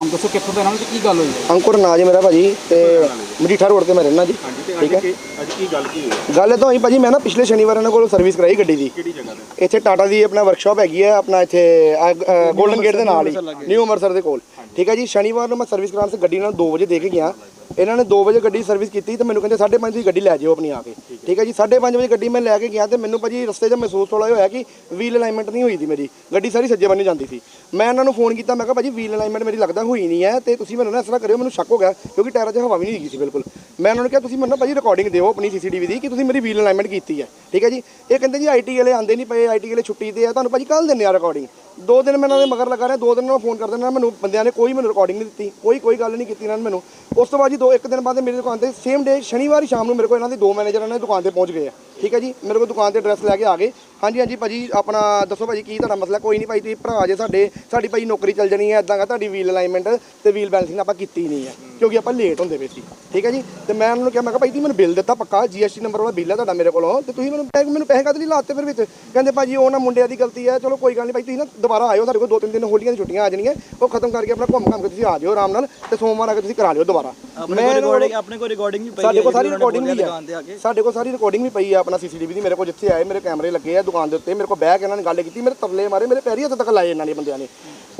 ਦੱਸੋ ਕਿੱਥੋਂ ਦੇ ਨਾਲ ਤੇ ਕੀ ਗੱਲ ਹੋਈ? ਹੈ ਅੰਕੁਰ ਨਾਜ ਮੇਰਾ ਭਾਜੀ ਤੇ ਮਜੀਠਾ ਰੋਡ ਤੇ ਮੈਂ ਰਹਿਣਾ ਜੀ। ਠੀਕ ਹੈ। ਅੱਜ ਕੀ ਗੱਲ ਕੀ ਹੋਈ? ਗੱਲ ਤਾਂ ਹੋਈ ਭਾਜੀ ਮੈਂ ਨਾ ਪਿਛਲੇ ਸ਼ਨੀਵਾਰ ਇਹਨਾਂ ਕੋਲ ਸਰਵਿਸ ਕਰਾਈ ਗੱਡੀ ਦੀ। ਕਿਹੜੀ ਜਗ੍ਹਾ ਤੇ? ਇੱਥੇ ਟਾਟਾ ਦੀ ਆਪਣਾ ਵਰਕਸ਼ਾਪ ਹੈਗੀ ਹੈ ਆਪਣਾ ਇੱਥੇ 골ਡਨ ਗੇਟ ਦੇ ਨਾਲ ਹੀ। ਨਿਊ ਅੰਮ੍ਰਿਤਸਰ ਦੇ ਕੋਲ। ਠੀਕ ਹੈ ਜੀ, ਸ਼ਨੀਵਾਰ ਨੂੰ ਮੈਂ ਸਰਵਿਸ ਕਰਾਉਣ ਸੇ ਗੱਡੀ ਨਾਲ 2 ਵਜੇ ਦੇ ਕੇ ਗਿਆ। ਇਹਨਾਂ ਨੇ 2 ਵਜੇ ਗੱਡੀ ਸਰਵਿਸ ਕੀਤੀ ਤੇ ਮੈਨੂੰ ਕਹਿੰਦੇ 5:30 ਦੀ ਗੱਡੀ ਲੈ ਜਿਓ ਆਪਣੀ ਆ ਕੇ। ਠੀਕ ਹੈ ਜੀ 5:30 ਵਜੇ ਗੱਡੀ ਮੈਂ ਲੈ ਕੇ ਗਿਆ ਤੇ ਮੈਨੂੰ ਭਾਜੀ ਰਸਤੇ 'ਚ ਮਹਿਸੂਸ ਥੋੜਾ ਹੋਇਆ ਕਿ ਵੀਲ ਅਲਾਈਨਮੈਂਟ ਨਹੀਂ ਹੋਈ ਸੀ ਮੇਰੀ। ਗੱਡੀ ਸਾਰੀ ਸੱਜੇ ਬੰਨੇ ਜਾਂਦੀ ਸੀ। ਮੈਂ ਇਹਨਾਂ ਨੂੰ ਫੋਨ ਕੀਤਾ, ਮੈਂ ਕਿਹਾ ਭਾਜੀ ਵੀਲ ਅਲਾਈਨਮੈਂਟ ਮੇਰੀ ਲੱਗਦਾ ਹੋਈ ਨਹੀਂ ਹੈ ਤੇ ਤੁਸੀਂ ਮੈਨੂੰ ਨਾ ਇਸ ਤਰ੍ਹਾਂ ਕਰਿਓ, ਮੈਨੂੰ ਸ਼ੱਕ ਹੋ ਗਿਆ ਕਿਉਂਕਿ ਟਾਇਰਾਂ 'ਚ ਹਵਾ ਵੀ ਨਹੀਂ ਹੈਗੀ ਸੀ ਬਿਲਕੁਲ। ਮੈਂ ਉਹਨਾਂ ਨੂੰ ਕਿਹਾ, ਤੁਸੀਂ ਮੈਨੂੰ ਨਾ ਭਾਜੀ ਰਿਕਾਰਡਿੰਗ ਦਿਓ ਆਪਣੀ ਸੀਸੀਟੀਵੀ ਦੀ ਕਿ ਤੁਸੀਂ ਮੇਰੀ ਵੀਲ ਅਲਾਈਨਮੈਂਟ ਕੀਤੀ ਹੈ। ਠੀਕ ਹੈ ਜੀ, ਇਹ ਕਹਿੰਦੇ ਜੀ ਆਈਟੀ ਵਾਲੇ ਆਂਦੇ ਨਹੀਂ ਪਏ ਆਈਟੀ ਵਾਲੇ ਛੁੱਟੀ ਤੇ ਆ, ਤੁਹਾਨੂੰ ਭਾਜੀ ਕੱਲ ਦਿੰਦੇ ਆ ਰਿਕਾਰਡਿੰਗ ਦੋ ਦਿਨ ਮੈਂ ਇਹਨਾਂ ਦੇ ਮਗਰ ਲੱਗਾ ਰਿਹਾ, ਦੋ ਦਿਨ ਮੈਂ ਫੋਨ ਕਰਦੇ ਨੇ ਮੈਨੂੰ ਬੰਦਿਆਂ ਨੇ ਕੋਈ ਮੈਨੂੰ ਰਿਕਾਰਡਿੰਗ ਨਹੀਂ ਦਿੱਤੀ, ਕੋਈ ਕੋਈ ਗੱਲ ਨਹੀਂ ਕੀਤੀ ਇਹਨਾਂ ਨੇ ਮੈਨੂੰ। ਉਸ ਤੋਂ ਬਾਅਦ ਜੀ ਦੋ, ਇੱਕ ਦਿਨ ਬਾਅਦ ਮੇਰੀ ਦੁਕਾਨ ਤੇ ਸੇਮ ਡੇ ਸ਼ਨੀਵਾਰ ਸ਼ਾਮ ਨੂੰ ਮੇਰੇ ਕੋਲ ਇਹਨਾਂ ਦੇ ਦੋ ਮੈਨੇਜਰ ਇਹਨਾਂ ਦੀ ਦੁਕਾਨ ਤੇ ਪਹੁੰਚ ਗਏ ਆ। ਠੀਕ ਹੈ ਜੀ? ਮੇਰੇ ਕੋਲ ਦੁਕਾਨ ਤੇ ਐਡਰੈਸ ਲੈ ਕੇ ਆ ਗਏ। ਹਾਂਜੀ ਹਾਂਜੀ ਭਾਜੀ, ਆਪਣਾ ਦੱਸੋ ਭਾਜੀ ਕੀ ਤੁਹਾਡਾ ਮਸਲਾ? ਕੋਈ ਨਹੀਂ ਭਾਈ, ਤੁਸੀਂ ਭਰਾ ਜੇ ਸਾਡੇ, ਸਾਡੀ ਭਾਈ ਨੌਕਰੀ ਚੱਲ ਜਾਣੀ ਹੈ ਇਦਾਂ ਦਾ ਤੁਹਾਡੀ ਵੀਲ ਅਲਾਈਨਮੈਂਟ ਤੇ ਵੀਲ ਬੈਲੈਂਸਿੰਗ ਆਪਾਂ ਕੀਤੀ ਨਹੀਂ ਹੈ। ਕਿਉਂਕਿ ਆਪਾਂ ਲੇਟ ਹੁੰਦੇ ਪਏ ਸੀ। ਠੀਕ ਹੈ ਜੀ? ਤੇ ਮੈਂ ਉਹਨਾਂ ਨੂੰ ਕਿਹਾ ਮੈਂ ਕਿਹਾ ਭਾਈ ਤੁਸੀਂ ਮੈਨੂੰ ਬਿੱਲ ਦਿੱਤਾ ਪੱਕਾ ਜੀਐਸਟੀ ਨੰਬਰ ਵਾਲਾ ਬਿੱਲ ਹੈ ਤੁਹਾਡਾ ਮੇਰੇ ਕੋਲੋਂ। ਤੇ ਤੁਸੀਂ ਮੈਨੂੰ ਮੈਨੂੰ ਪੈਸੇ ਕਦ ਲਈ ਲਾਤੇ ਫਿਰ ਵਿੱਚ? ਕਹਿੰਦੇ ਭਾਜੀ ਉਹ ਨਾ ਮੁੰਡਿਆਂ ਦੀ ਗਲਤੀ ਹੈ ਚਲੋ ਕੋਈ ਗੱਲ ਨਹੀਂ ਭਾਈ ਤੁਸੀਂ ਨਾ ਦੁਬਾਰਾ ਆਇਓ ਸਾਡੇ ਕੋਲ ਦੋ ਤਿੰਨ ਦਿਨ ਹੋਲੀਆਂ ਦੀ ਛੁੱਟੀਆਂ ਆ ਜਾਣੀਆਂ। ਉਹ ਖਤਮ ਕਰਕੇ ਆਪਣਾ ਘੁੰਮ ਘੰਮ ਕੇ ਤੁਸੀਂ ਆ ਜਾਓ ਆਰਾਮ ਨਾਲ ਤੇ ਸੋਮਵਾਰ ਆ ਕੇ ਤੁਸੀਂ ਕਰਾ ਲਿਓ ਦੁਬਾਰਾ। ਆਪਣੇ ਕੋਲ ਰਿਕਾਰਡਿੰਗ ਆਪਣੇ ਕੋਲ ਰਿਕਾਰਡਿੰਗ ਵੀ ਪਈ ਸਾਡੇ ਕੋਲ ਸਾਰੀ ਰਿਕਾਰਡਿੰਗ ਵੀ ਹੈ ਸਾਡੇ ਕੋਲ ਸਾਰੀ ਰਿਕਾਰਡਿੰਗ ਵੀ ਪਈ ਹੈ ਆਪਣਾ ਸੀਸੀਟੀਵੀ ਦੀ। ਮੇਰੇ ਕੋਲ ਜਿੱਥੇ ਆਏ ਮੇਰੇ ਕੈਮਰੇ ਲੱਗੇ ਆ ਦੁਕਾਨ ਦੇ ਉੱਤੇ। ਮੇਰੇ ਕੋਲ ਬਹਿ ਕੇ ਇਹਨਾਂ ਨੇ ਗੱਲ ਕੀਤੀ ਮੇਰੇ ਤਰਲੇ ਮਾਰੇ ਮੇਰੇ ਪੈਰੀ ਹੱਥ ਤੱਕ ਲਾਏ ਇਹਨਾਂ ਨੇ ਬੰਦਿਆਂ ਨੇ।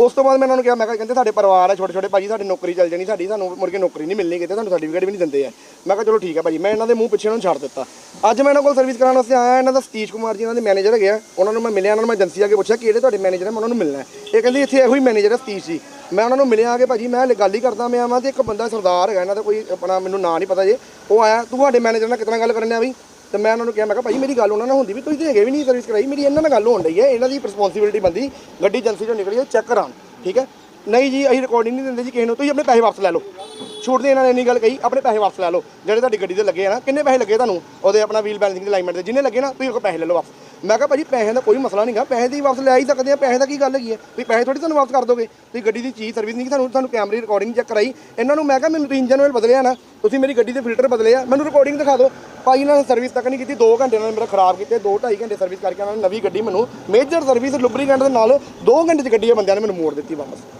ਉਸ ਤੋਂ ਬਾਅਦ ਮੈਂ ਇਹਨਾਂ ਨੂੰ ਕਿਹਾ ਮੈਂ ਕਿਹਾ ਕਹਿੰਦੇ ਸਾਡੇ ਪਰਿਵਾਰ ਆ ਛੋਟੇ ਛੋਟੇ ਭਾਜੀ ਸਾਡੀ ਨੌਕਰੀ ਚੱਲ ਜਾਣੀ ਸਾਡੀ ਸਾਨੂੰ ਮੁੜ ਕੇ ਨੌਕਰੀ ਨਹੀਂ ਮਿਲਣੀ ਕਿਤੇ, ਤੁਹਾਨੂੰ ਸਰਟੀਫਿਕੇਟ ਵੀ ਨਹੀਂ ਦਿੰਦੇ ਆ ਮੈਂ ਕਿਹਾ ਚਲੋ ਠੀਕ ਹੈ ਭਾਜੀ, ਮੈਂ ਇਹਨਾਂ ਦੇ ਮੂੰਹ ਪਿੱਛੇ ਨੂੰ ਛੱਡ ਦਿੱਤਾ। ਅੱਜ ਮੈਂ ਇਹਨਾਂ ਕੋਲ ਸਰਵਿਸ ਕਰਾਉਣ ਵਾਸਤੇ ਆਇਆ, ਇਹਨਾਂ ਦਾ ਸਤੀਸ਼ ਕੁਮਾਰ ਜੀ, ਇਹਨਾਂ ਦੇ ਮੈਨੇਜਰ ਹੈਗੇ ਆ, ਉਹਨਾਂ ਨੂੰ ਮੈਂ ਮਿਲਿਆ, ਉਹਨਾਂ ਨੂੰ ਮੈਂ ਏਜੰਸੀ ਆ ਕੇ ਪੁੱਛਿਆ, ਕਿਹੜੇ ਤੁਹਾਡੇ ਮੈਨੇਜਰ ਹੈ ਮੈਂ ਉਹਨਾਂ ਨੂੰ ਮਿਲਣਾ ਹੈ। ਇਹ ਕਹਿੰਦੇ ਇੱਥੇ ਇਹੋ ਹੀ ਮੈਨੇਜਰ ਹੈ ਸਤੀਸ਼ ਜੀ। ਮੈਂ ਉਹਨਾਂ ਨੂੰ ਮਿਲਿਆ ਆ ਕੇ ਭਾਜੀ, ਮੈਂ ਗੱਲ ਹੀ ਕਰਦਾ ਮੈਂ ਆਵਾਂ ਤੇ ਇੱਕ ਬੰਦਾ ਸਰਦਾਰ ਹੈਗਾ, ਇਹਨਾਂ ਦਾ ਕੋਈ ਆਪਣਾ ਮੈਨੂੰ ਨਾਂ ਨਹੀਂ ਪਤਾ ਜੇ। ਉਹ ਆਇਆ, ਤੂੰ ਤੁਹਾਡੇ ਮੈਨੇਜਰ ਨਾਲ ਕਿਤਨਾ ਗੱਲ ਕਰਨ ਆ ਬਈ? ਤੇ ਮੈਂ ਉਹਨਾਂ ਨੂੰ ਕਿਹਾ, ਮੈਂ ਕਿਹਾ ਭਾਈ ਮੇਰੀ ਗੱਲ ਉਹਨਾਂ ਨਾਲ ਹੁੰਦੀ ਵੀ ਤੁਸੀਂ ਤੇ ਹੈਗੇ ਵੀ ਨਹੀਂ ਸਰਵਿਸ ਕਰਾਈ, ਮੇਰੀ ਇਹਨਾਂ ਨਾਲ ਗੱਲ ਹੋਣ ਡਈ ਹੈ ਇਹਨਾਂ ਦੀ ਰਿਸਪੌਂਸਿਬਿਲਟੀ ਬੰਦੀ, ਗੱਡੀ ਏਜੰਸੀ ਚੋਂ ਨਿਕਲੀ ਹੈ ਚੈੱਕ ਕਰਾਉਣ। ਠੀਕ ਹੈ ਨਹੀਂ ਜੀ, ਅਸੀਂ ਰਿਕਾਰਡਿੰਗ ਨਹੀਂ ਦਿੰਦੇ ਜੀ ਕਿਸੇ ਨੂੰ। ਤੁਸੀਂ ਆਪਣੇ ਪੈਸੇ ਵਾਪਸ ਲੈ ਲਓ। ਛੂਟ ਦੇ ਇਹਨਾਂ ਨੇ ਇੰਨੀ ਗੱਲ ਕਹੀ, ਆਪਣੇ ਪੈਸੇ ਵਾਪਸ ਲੈ ਲਓ। ਜਿਹੜੇ ਤੁਹਾਡੀ ਗੱਡੀ ਦੇ ਲੱਗੇ ਆ ਨਾ, ਕਿੰਨੇ ਪੈਸੇ ਲੱਗੇ ਤੁਹਾਨੂੰ? ਉਹਦੇ ਆਪਣਾ ਵੀਲ ਬੈਲੈਂਸਿੰਗ ਦੀ ਅਲਾਈਨਮੈਂਟ ਦੇ। ਜਿੰਨੇ ਲੱਗੇ ਨਾ, ਤੁਸੀਂ ਉਹ ਪੈਸੇ ਲੈ ਲਓ ਵਾਪਸ। ਮੈਂ ਕਿਹਾ ਭਾਜੀ ਪੈਸੇ ਦਾ ਕੋਈ ਮਸਲਾ ਨਹੀਂਗਾ। ਪੈਸੇ ਦੀ ਵਾਪਸ ਲੈ ਹੀ ਸਕਦੇ ਆ, ਪੈਸੇ ਦਾ ਕੀ ਗੱਲ ਹੈਗੀ ਹੈ ਤੁਸੀਂ ਪੈਸੇ ਥੋੜੀ ਤੁਹਾਨੂੰ ਵਾਪਸ ਕਰ ਦੋਗੇ? ਤੁਸੀਂ ਗੱਡੀ ਦੀ ਚੀਜ਼ ਸਰਵਿਸ ਨਹੀਂ ਤੁਹਾਨੂੰ ਤੁਹਾਨੂੰ ਕੈਮਰੇ ਰਿਕਾਰਡਿੰਗ ਚੈੱਕ ਕਰਾਈ। ਇਹਨਾਂ ਨੂੰ ਮੈਂ ਕਿਹਾ, ਮੈਨੂੰ ਤੁਸੀਂ ਇੰਜਨ ਆਇਲ ਬਦਲਿਆ ਨਾ, ਤੁਸੀਂ ਮੇਰੀ ਗੱਡੀ ਦੇ ਫਿਲਟਰ ਬਦਲੇ ਆ ਮੈਨੂੰ ਰਿਕਾਰਡਿੰਗ ਦਿਖਾ ਦਿਓ। ਭਾਈ ਇਹਨਾਂ ਨੇ ਸਰਵਿਸ ਤੱਕ ਨਹੀਂ ਕੀਤੀ। 2 ਘੰਟੇ ਨਾਲ ਮੇਰਾ ਖਰਾਬ ਕੀਤੇ 2 2.5 ਘੰਟੇ ਸਰਵਿਸ ਕਰਕੇ ਉਹਨਾਂ ਨੇ ਨਵੀਂ ਗੱਡੀ ਮੈਨੂੰ ਮੇਜਰ ਸਰਵਿਸ ਲੁਬਰੀਕੈਂਟ ਦੇ ਨਾਲ 2 ਘੰਟੇ 'ਚ ਗੱਡੀ ਆ ਬੰਦਿਆਂ ਨੇ ਮੈਨੂੰ ਮੋੜ ਦਿੱਤੀ ਵਾਪਸ।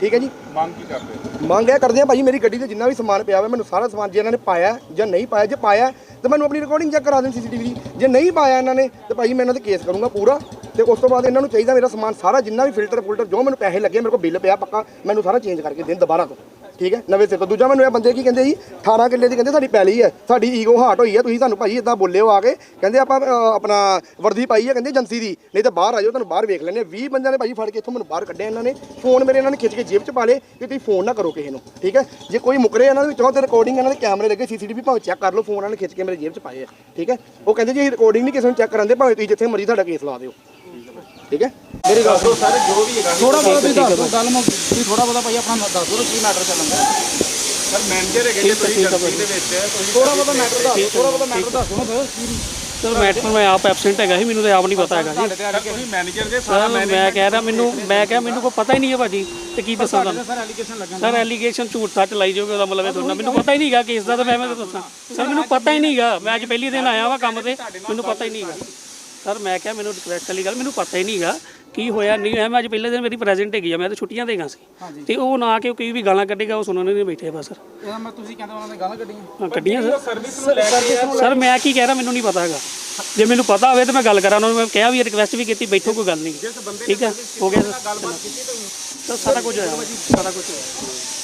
ਠੀਕ ਹੈ ਜੀ। ਮੰਗ ਕੀ ਕਰਦੇ ਮੰਗ ਇਹ ਕਰਦੇ ਆ ਭਾਜੀ ਮੇਰੀ ਗੱਡੀ ਤੇ ਜਿੰਨਾ ਵੀ ਸਮਾਨ ਪਿਆ ਹੋਇਆ ਮੈਨੂੰ ਸਾਰਾ ਸਮਾਨ ਜੇ ਇਹਨਾਂ ਨੇ ਪਾਇਆ ਜਾਂ ਨਹੀਂ ਪਾਇਆ ਜੇ ਪਾਇਆ ਤੇ ਮੈਨੂੰ ਆਪਣੀ ਰਿਕਾਰਡਿੰਗ ਚੈੱਕ ਕਰਾ ਦੇਣ ਸੀਸੀਟੀਵੀ ਦੀ। ਜੇ ਨਹੀਂ ਪਾਇਆ ਇਹਨਾਂ ਨੇ ਤੇ ਭਾਜੀ ਮੈਂ ਇਹਨਾਂ ਤੇ ਕੇਸ ਕਰੂੰਗਾ ਪੂਰਾ। ਤੇ ਉਸ ਤੋਂ ਬਾਅਦ ਇਹਨਾਂ ਨੂੰ ਚਾਹੀਦਾ ਮੇਰਾ ਸਮਾਨ ਸਾਰਾ ਜਿੰਨਾ ਵੀ ਫਿਲਟਰ ਫੁਲਟਰ ਜੋ ਮੈਨੂੰ ਪੈਸੇ ਲੱਗੇ ਮੇਰੇ ਕੋਲ ਬਿੱਲ ਪਿਆ ਪੱਕਾ ਮੈਨੂੰ ਸਾਰਾ ਚੇਂਜ ਕਰਕੇ ਦੇਣ ਦੁਬਾਰਾ ਤੋਂ। ਠੀਕ ਹੈ? ਨਵੇਂ ਸਿਰ ਤੋਂ ਦੂਜਾ ਮੈਨੂੰ ਇਹ ਬੰਦੇ ਕੀ ਕਹਿੰਦੇ ਜੀ 18 ਕਿੱਲੇ ਦੀ ਕਹਿੰਦੇ ਸਾਡੀ ਪੈਲੀ ਹੈ ਸਾਡੀ ਈਗੋ ਹਾਰਟ ਹੋਈ ਹੈ ਤੁਸੀਂ ਸਾਨੂੰ ਭਾਜੀ ਇਦਾਂ ਬੋਲੇ ਹੋ ਆ ਕੇ। ਕਹਿੰਦੇ ਆਪਾਂ ਅਹ, ਆਪਣਾ ਵਰਦੀ ਪਾਈ ਹੈ ਕਹਿੰਦੇ ਏਜੰਸੀ ਦੀ। ਨਹੀਂ ਤਾਂ ਬਾਹਰ ਆ ਜਾਓ ਤੁਹਾਨੂੰ ਬਾਹਰ ਵੇਖ ਲੈਣੇ 20 ਬੰਦਿਆਂ ਨੇ ਭਾਜੀ ਫੜ ਕੇ ਇੱਥੋਂ ਮੈਨੂੰ ਬਾਹਰ ਕੱਢਿਆ ਇਹਨਾਂ ਨੇ। ਫੋਨ ਮੇਰੇ ਇਹਨਾਂ ਨੇ ਖਿੱਚ ਕੇ ਜੇਬ 'ਚ ਪਾ ਲਏ ਕਿ ਤੁਸੀਂ ਫੋਨ ਨਾ ਕਰੋ ਕਿਸੇ ਨੂੰ ਠੀਕ ਹੈ? ਜੇ ਕੋਈ ਮੁਕਰੇ ਇਹਨਾਂ ਦੇ ਵਿੱਚੋਂ ਤੇ ਰਿਕਾਰਡਿੰਗ ਇਹਨਾਂ ਦੇ ਕੈਮਰੇ ਲੱਗੇ ਸੀਸੀਟੀਵੀ ਭਾਵੇਂ ਚੈੱਕ ਕਰ ਲਓ ਫੋਨ ਇਹਨਾਂ ਨੇ ਖਿੱਚ ਕੇ ਮੇਰੇ ਜੇਬ 'ਚ ਪਾਏ ਆ ਠੀਕ ਹੈ? ਉਹ ਕਹਿੰਦੇ ਜੀ ਰਿਕਾਰਡਿੰਗ ਨਹੀਂ ਕਿਸੇ ਨੂੰ ਚੈੱਕ ਕਰਾਂਦੇ ਭਾਵੇਂ ਤੁਸੀਂ ਜਿੱਥੇ ਮਰਜ਼ੀ ਤੁਹਾਡਾ ਕੇਸ ਲਾ ਦਿਓ ਠੀਕ ਹੈ? ਮੇਰੀ ਗੱਲ ਸੁਣੋ ਸਾਰੇ ਜੋ ਵੀ ਹੈਗਾ ਥੋੜਾ ਬਹੁਤਾ ਤੁਸੀਂ ਦੱਸ ਦਿਓ ਗੱਲ ਮੈਂ ਤੁਸੀਂ ਥੋੜਾ ਬਹੁਤਾ ਭਾਈ ਆਪਣਾ ਦੱਸ ਦਿਓ ਕੀ ਮੈਟਰ ਚੱਲਣ ਦਾ ਸਰ ਮੈਨੇਜਰ ਹੈਗੇ ਜੀ ਤੁਸੀਂ ਏਜੰਸੀ ਦੇ ਵਿੱਚ। ਤੁਸੀਂ ਥੋੜਾ ਬਹੁਤਾ ਮੈਟਰ ਦੱਸ ਦਿਓ ਥੋੜਾ ਬਹੁਤਾ ਮੈਟਰ ਦੱਸੋ ਨਾ ਫਿਰ। ਕੀ ਸਰ ਮੈਟਰ ਮੈਂ ਆਪ ਐਬਸੈਂਟ ਹੈਗਾ ਸੀ ਮੈਨੂੰ ਤਾਂ ਆਪ ਨਹੀਂ ਪਤਾ ਹੈਗਾ ਜੀ। ਤੁਸੀਂ ਮੈਨੇਜਰ ਦੇ ਸਾਰਾ ਮੈਂ ਕਹਿ ਰਿਹਾ ਮੈਨੂੰ ਮੈਂ ਕਿਹਾ ਮੈਨੂੰ ਕੋਈ ਪਤਾ ਹੀ ਨਹੀਂ ਹੈ ਭਾਜੀ ਤੇ ਕੀ ਦੱਸਾਂ ਤੁਹਾਨੂੰ? ਸਰ ਐਲੀਗੇਸ਼ਨ ਲੱਗਣ ਸਰ ਐਲੀਗੇਸ਼ਨ ਝੂਠ ਸੱਚ ਲਾਈ ਜਾਓਗੇ ਉਹਦਾ ਮਤਲਬ ਇਹ ਥੋੜਾ ਮੈਨੂੰ ਪਤਾ ਹੀ ਨਹੀਂਗਾ ਕੇਸ ਦਾ ਤਾਂ ਮੈਂ ਮੈਂ ਦੱਸਾਂ। ਸਰ ਮੈਨੂੰ ਪਤਾ ਹੀ ਨਹੀਂਗਾ ਮੈਂ ਅੱਜ ਪਹਿਲੀ ਦਿਨ ਆਇਆ ਵਾਂ ਕੰਮ ਤੇ ਮੈਨੂੰ ਪਤਾ ਹੀ ਨਹੀਂਗਾ ਸਰ ਮੈਂ ਕਿਹਾ ਮੈਨੂੰ ਰਿਕਵੈਸਟ ਵਾਲੀ ਗੱਲ ਮੈਨੂੰ ਪਤਾ ਹੀ ਨਹੀਂਗਾ ਕੀ ਹੋਇਆ ਨਹੀਂ ਹੋਇਆ। ਮੈਂ ਅੱਜ ਪਹਿਲੇ ਦਿਨ ਮੇਰੀ ਪ੍ਰੈਜ਼ੈਂਟ ਹੈਗੀ ਆ ਮੈਂ ਤਾਂ ਛੁੱਟੀਆਂ ਤੇ ਗਿਆ ਸੀ। ਤੇ ਉਹ ਨਾ ਕਿ ਉਹ ਕੋਈ ਵੀ ਗਾਲਾਂ ਕੱਢੇਗਾ ਉਹ ਸੁਣਨ ਨਹੀਂ ਬੈਠੇ ਬਸ ਸਰ। ਇਹਦਾ ਮੈਂ ਤੁਸੀਂ ਕਹਿੰਦੇ ਉਹਨਾਂ ਨੇ ਗਾਲਾਂ ਕੱਢੀਆਂ। ਹਾਂ ਕੱਢੀਆਂ ਸਰ। ਸਰਵਿਸ ਨੂੰ ਲੈ ਕੇ ਸਰ ਮੈਂ ਕੀ ਕਹਿ ਰਿਹਾ ਮੈਨੂੰ ਨਹੀਂ ਪਤਾ ਹੈਗਾ। ਜੇ ਮੈਨੂੰ ਪਤਾ ਹੋਵੇ ਤਾਂ ਮੈਂ ਗੱਲ ਕਰਾਂ ਉਹਨਾਂ ਨੂੰ ਮੈਂ ਕਿਹਾ ਵੀ ਰਿਕਵੈਸਟ ਵੀ ਕੀਤੀ ਬੈਠੋ ਕੋਈ ਗੱਲ ਨਹੀਂ। ਠੀਕ ਹੈ? ਹੋ ਗਿਆ ਸਰ। ਸਰ ਸਾਰਾ ਕੁਝ ਹੋਇਆ। ਸਾਰਾ ਕੁਝ ਹੋਇਆ।